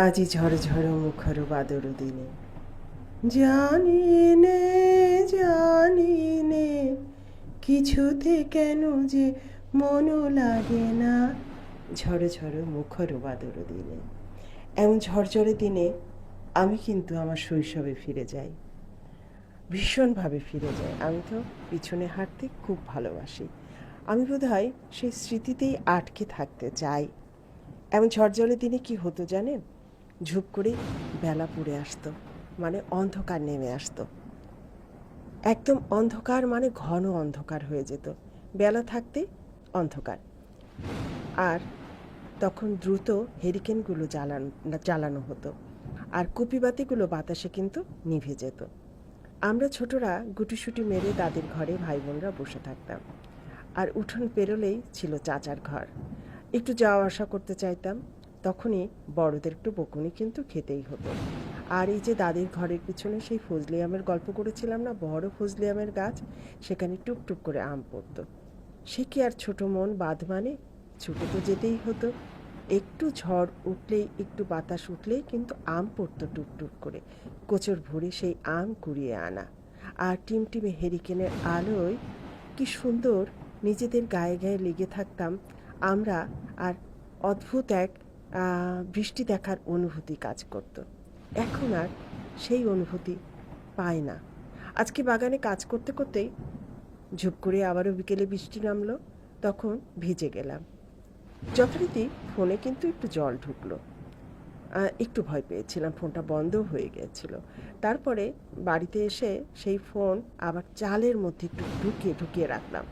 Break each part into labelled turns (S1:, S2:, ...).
S1: আজি ঝড় মুখর বাদর দিনে। জানি নে জানি নে কিছুতে কেন যে মনও লাগে না। ঝড় ঝড় মুখর বাদর দিনে। এমন ঝড়ঝড়ে দিনে আমি কিন্তু আমার শৈশবে ফিরে যাই। ভীষণভাবে ফিরে যাই। আমি তো পিছনে হাঁটতে খুব ভালোবাসি। আমি বোধ হয় সেই স্মৃতিতেই আটকে থাকতে চাই। এমন ঝরঝরে দিনে কি হতো জানেন? ঝুপ করে বেলা পড়ে আসতো মানে অন্ধকার নেমে আসতো। একদম অন্ধকার মানে ঘন অন্ধকার হয়ে যেত। বেলা থাকতে অন্ধকার। আর তখন দ্রুত হেরিকেনগুলো জ্বালানো জ্বালানো হতো। আর কুপিবাতিগুলো বাতাসে কিন্তু নিভে যেত। আমরা ছোটরা গুটিসুটি মেরে দাদির ঘরে ভাই বোনরা বসে থাকতাম। আর উঠোন পেরোলেই ছিল চাচার ঘর। একটু যাওয়া আসা করতে চাইতাম। তখনই বড়দের একটু বকুনি কিন্তু খেতেই হতো। আর এই যে দাদির ঘরের পিছনে সেই ফজলি আমের গল্প করেছিলাম না, বড় ফজলি আমের গাছ, সেখানে টুকটুক করে আম পড়তো। সে কি আর ছোট মন বাদ মানে? ছুটে তো যেতেই হতো। একটু ঝড় উঠলেই, একটু বাতাস উঠলেই কিন্তু আম পড়তো টুকটুক করে। কোচর ভরে সেই আম কুড়িয়ে আনা। আর টিমটিমে হেরিকেনের আলোয় কি সুন্দর, নিজেদের গায়ে গায়ে লেগে থাকতাম। আমরা আর অদ্ভুত এক বৃষ্টি দেখার অনুভূতি কাজ করত। এখন আর সেই অনুভূতি পায় না। আজকে বাগানে কাজ করতে করতেই ঝুপ করে আবারও বিকেলে বৃষ্টি নামলো, তখন ভিজে গেলাম। যথারীতি ফোনে কিন্তু একটু জল ঢুকলো। একটু ভয় পেয়েছিলাম, ফোনটা বন্ধ হয়ে গিয়েছিল। তারপরে বাড়িতে এসে সেই ফোন আবার চালের মধ্যে একটু ঢুকিয়ে ঢুকিয়ে রাখলাম।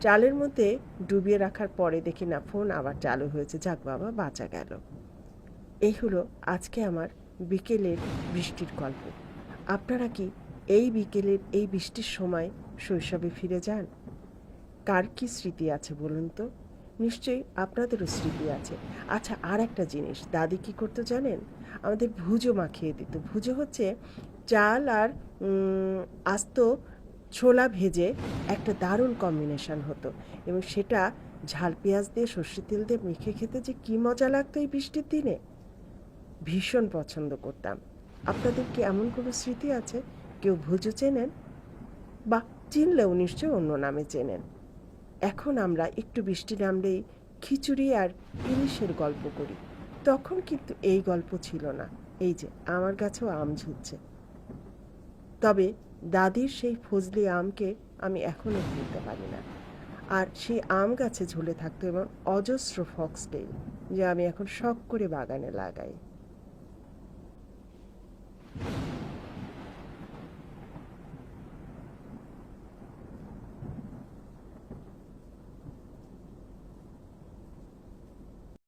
S1: চালের মধ্যে ডুবিয়ে রাখার পরে দেখি না, ফোন আবার চালু হয়েছে। যাক বাবা, বাঁচা গেল। এই হলো আজকে আমার বিকেলের বৃষ্টির গল্প। আপনারা কি এই বিকেলের এই বৃষ্টির সময় শৈশবে ফিরে যান? কার কি স্মৃতি আছে বলুন তো? নিশ্চয়ই আপনাদেরও স্মৃতি আছে। আচ্ছা আর একটা জিনিস, দাদি কি করতো জানেন? আমাদের ভুজো মাখিয়ে দিত। ভুজো হচ্ছে চাল আর আস্ত ছোলা ভেজে একটা দারুণ কম্বিনেশন হতো এবং সেটা ঝাল পেঁয়াজ দিয়ে সর্ষে তেল দিয়ে মেখে খেতে যে কী মজা লাগতো এই বৃষ্টির দিনে। ভীষণ পছন্দ করতাম। আপনাদের কি এমন কোনো স্মৃতি আছে? কেউ ভুজো চেনেন? বা চিনলেও নিশ্চয় অন্য নামে চেনেন। এখন আমরা একটু বৃষ্টি নামলেই খিচুড়ি আর ইলিশের গল্প করি। তখন কিন্তু এই গল্প ছিল না। এই যে, আমার গাছেও আম ঝুলছে। তবে দাদির সেই ফজলি আমকে আমি এখনও ভুলতে পারি না। আর সেই আম গাছে ঝুলে থাকতো এবং অজস্র ফক্সটেল যে আমি এখন শখ করে বাগানে লাগাই।